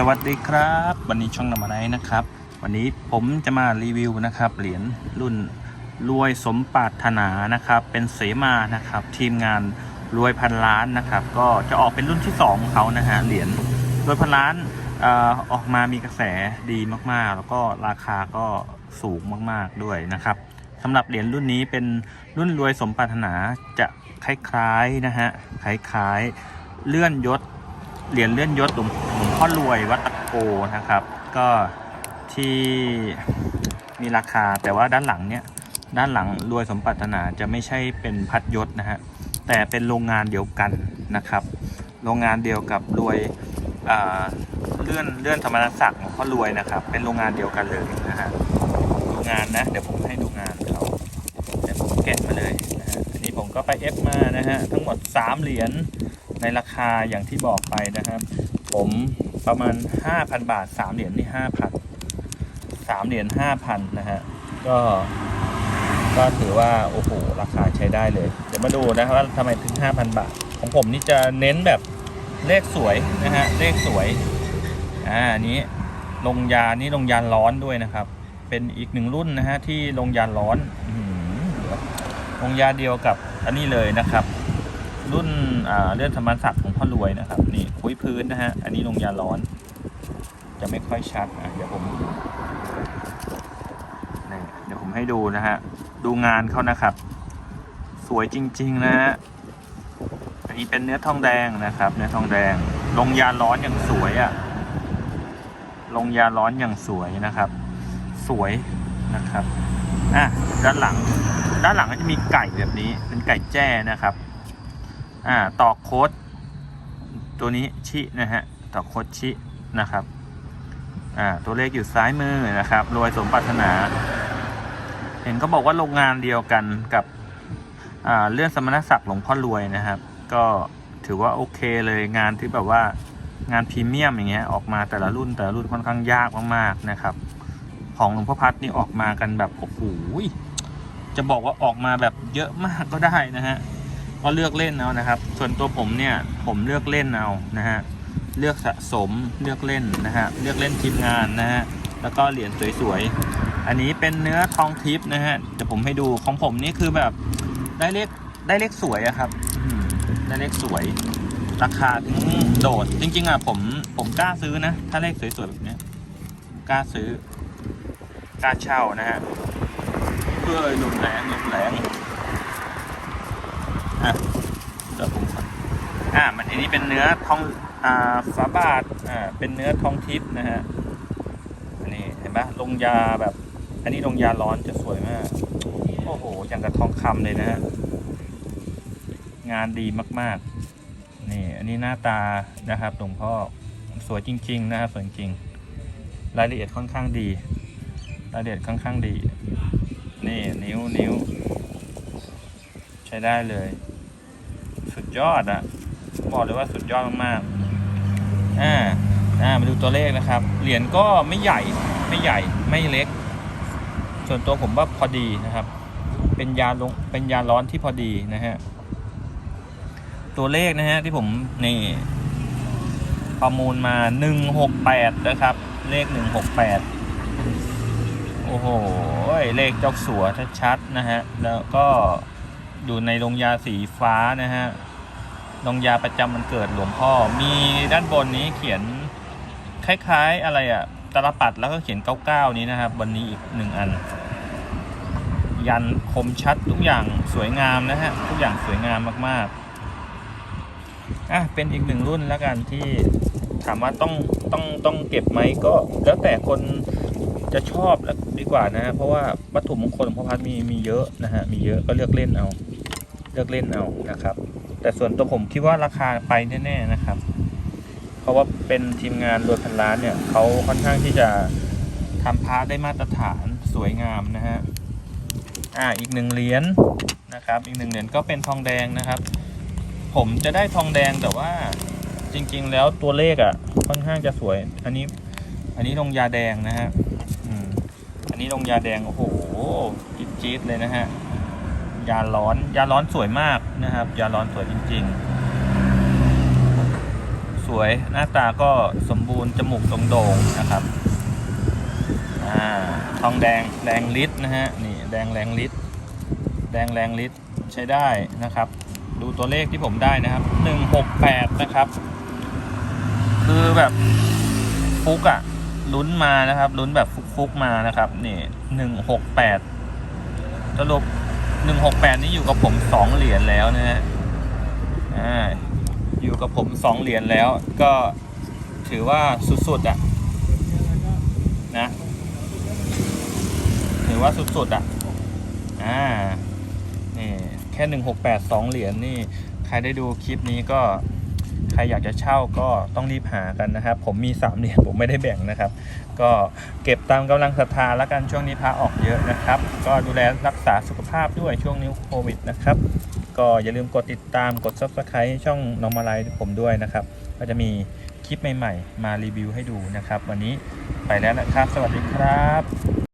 สวัสดีครับ วันนี้ช่องนำอะไรนะครับ วันนี้ผมจะมารีวิวนะครับ เหรียญรุ่นรวยสมปรารถนานะครับ เป็นเสมานะครับ ทีมงานรวยพันล้านนะครับ ก็จะออกเป็นรุ่นที่สองของเขานะฮะเหรียญรวยพันล้านเอ่อออกมามีกระแสดีมากๆ แล้วก็ราคาก็สูงมากๆด้วยนะครับสำหรับเหรียญรุ่นนี้เป็นรุ่นรวยสมปรารถนาจะคล้ายๆนะฮะคล้ายๆเลื่อนยศ เหรียญเลื่อนยศหลวงพ่อรวยวัดตะโกนะครับ ก็ที่มีราคาแต่ว่าด้านหลังเนี่ยด้านหลังรวยสมปรารถนาจะไม่ใช่เป็นพัดยศนะฮะแต่เป็นโรงงานเดียวกันนะครับ โรงงานเดียวกับรวยอ่าเลื่อนเลื่อนธรรมนักศักดิ์หลวงพ่อรวยนะครับ เป็นโรงงานเดียวกันเลยนะฮะดูงานนะเดี๋ยวผมให้ดูงานเขาเดี๋ยวผมแกะมาเลยนะฮะอันนี้ผมก็ไปเอฟมานะฮะทั้งหมด 3 เหรียญ ในราคาอย่างที่บอกไปนะครับ ผมประมาณ 5,000 บาท 3 เหรียญนี่ 5,000 3 เหรียญ5,000 นะฮะ ก็ ก็ถือว่า โอ้โห ราคาใช้ได้เลย เดี๋ยวมาดูนะครับว่าทำไมถึง 5,000 บาท ของผมนี่จะเน้นแบบเลขสวยนะฮะ เลขสวย อ่าอันนี้ลงยานี่ลงยานร้อนด้วยนะครับ เป็นอีกหนึ่งรุ่นนะฮะที่ลงยานร้อนอลงยาเดียวกับอันนี้เลยนะครับ รุ่นเลื่อนธรรมศักดิ์ของพ่อรวยนะครับ นี่คุยพื้นนะฮะ อันนี้ลงยาร้อน จะไม่ค่อยชัดอะเดี๋ยวผมนี่เดี๋ยวผมให้ดูนะฮะ ดูงานเขานะครับ สวยจริง ๆ นะฮะ อันนี้เป็นเนื้อทองแดงนะครับ เนื้อทองแดง ลงยาร้อนอย่างสวยอะ่ะ ลงยาร้อนอย่างสวยนะครับ สวยนะครับ อะ ด้านหลัง ด้านหลังก็จะมีไก่แบบนี้ เป็นไก่แจ้นะครับ อ่าต่อโค้ดตัวนี้ชินะฮะต่อโค้ดชินะครับอ่าตัวเลขอยู่ซ้ายมือนะครับรวยสมปรารถนา เห็นเขาบอกว่าโรงงานเดียวกันกับอ่าเรื่องสมณศักดิ์หลวงพ่อรวยนะครับ ก็ถือว่าโอเคเลยงานที่แบบว่างานพรีเมียมอย่างเงี้ยออกมาแต่ละรุ่นแต่ละรุ่นค่อนข้างยากมากๆนะครับ ของหลวงพ่อพัดนี่ออกมากันแบบโอ้โหจะบอกว่าออกมาแบบเยอะมากก็ได้นะฮะ ก็เลือกเล่นเอานะครับ ส่วนตัวผมเนี่ยผมเลือกเล่นเอานะฮะเลือกสะสมเลือกเล่นนะฮะเลือกเล่นทีมงานนะฮะแล้วก็เหรียญสวยๆอันนี้เป็นเนื้อทองทิพย์นะฮะเดี๋ยวผมให้ดูของผมนี่คือแบบได้เลขได้เลขสวยอะครับได้เลขสวย ราคาถึงโดดจริงๆอะผมผมกล้าซื้อนะ ถ้าเลขสวยๆแบบนี้กล้าซื้อกล้าเช่านะฮะเพื่อหนุนแรงหนุนแรง อะเดี๋ยวผมก่อนอ่ามันอันนี้เป็นเนื้อทองอ่าฝาบาทอ่าเป็นเนื้อทองทิพย์นะฮะอันนี้เห็นปะลงยาแบบ อันนี้ลงยาร้อนจะสวยมากโอ้โหอย่างกับทองคำเลยนะฮะงานดีมากๆนี่อันนี้หน้าตานะครับหลวงพ่อสวยจริง ๆ นะครับสวยจริงรายละเอียดค่อนข้างดี รายละเอียดค่อนข้างดี นี่นิ้วนิ้ว ใช้ได้เลย สุดยอดอะบอกเลยว่าสุดยอดมากๆอ่าอ่ามาดูตัวเลขนะครับ เหรียญก็ไม่ใหญ่ไม่ใหญ่ไม่เล็ก ส่วนตัวผมว่าพอดีนะครับ เป็นยาลงเป็นยาร้อนที่พอดีนะฮะตัวเลขนะฮะที่ผมนี่ประมูลมาหนึ่งหกแปดนะครับ เลขหนึ่งหกแปดโอ้โห เลขเจ้าสัวชัดๆนะฮะ แล้วก็ อยู่ในโรงยาสีฟ้านะฮะโรงยาประจำวันเกิดหลวงพ่อ มีด้านบนนี้เขียนคล้ายๆอะไรอะตลปัดแล้วก็เขียน99นี้นะครับวันนี้อีกหนึ่งอัน ยันคมชัดทุกอย่างสวยงามนะฮะทุกอย่างสวยงามมากๆอะเป็นอีกหนึ่งรุ่นแล้วกันที่ถามว่าต้องต้องต้องเก็บไหมก็ แล้วแต่คนจะชอบแล้วดีกว่านะฮะเพราะว่าวัตถุมงคลของพ่อพัดมีมีเยอะนะฮะมีเยอะก็เลือกเล่นเอา เลือกเล่นเอานะครับ แต่ส่วนตัวผมคิดว่าราคาไปแน่ๆนะครับ เพราะว่าเป็นทีมงานรวยพันล้านเนี่ยเขาค่อนข้างที่จะทำพาร์ทได้มาตรฐานสวยงามนะฮะอ่าอีกหนึ่งเหรียญนะครับ อีกหนึ่งเหรียญก็เป็นทองแดงนะครับ ผมจะได้ทองแดงแต่ว่าจริงๆแล้วตัวเลขอะ่ะค่อนข้างจะสวย อันนี้อันนี้ลงยาแดงนะฮะอืมอันนี้ลงยาแดงโอ้โหจี๊ดจี๊ดเลยนะฮะ ยาร้อน ยาร้อนสวยมากนะครับ ยาร้อนสวยจริง ๆ สวยหน้าตาก็สมบูรณ์จมูกตรงโด่งนะครับอ่าทองแดงแรงลิตรนะฮะนี่แดงแรงลิตรแดงแรงลิตรใช้ได้นะครับ ดูตัวเลขที่ผมได้นะครับหนึ่งหกแปดนะครับคือแบบฟุกอะลุ้นมานะครับลุ้นแบบฟุกๆมานะครับนี่หนึ่งหกแปดสรุป หนึ่งหกแปดนี่อยู่กับผมสองเหรียญแล้วนะฮะอ่าอยู่กับผมสองเหรียญแล้ว ก็ถือว่าสุดๆอะนะถือว่าสุดๆอะอ่านี่แค่หนึ่งหกแปดสองเหรียญนี่ ใครได้ดูคลิปนี้ก็ ใครอยากจะเช่าก็ต้องรีบหากันนะครับ ผมมีสามเหรียญผมไม่ได้แบ่งนะครับ ก็เก็บตามกำลังศรัทธาแล้วกันช่วงนี้พระออกเยอะนะครับ ก็ดูแลรักษาสุขภาพด้วยช่วงนี้โควิดนะครับ ก็อย่าลืมกดติดตามกด subscribe ช่องน้องมาลายผมด้วยนะครับ ก็จะมีคลิปใหม่ ๆ มารีวิวให้ดูนะครับ วันนี้ไปแล้วนะครับ สวัสดีครับ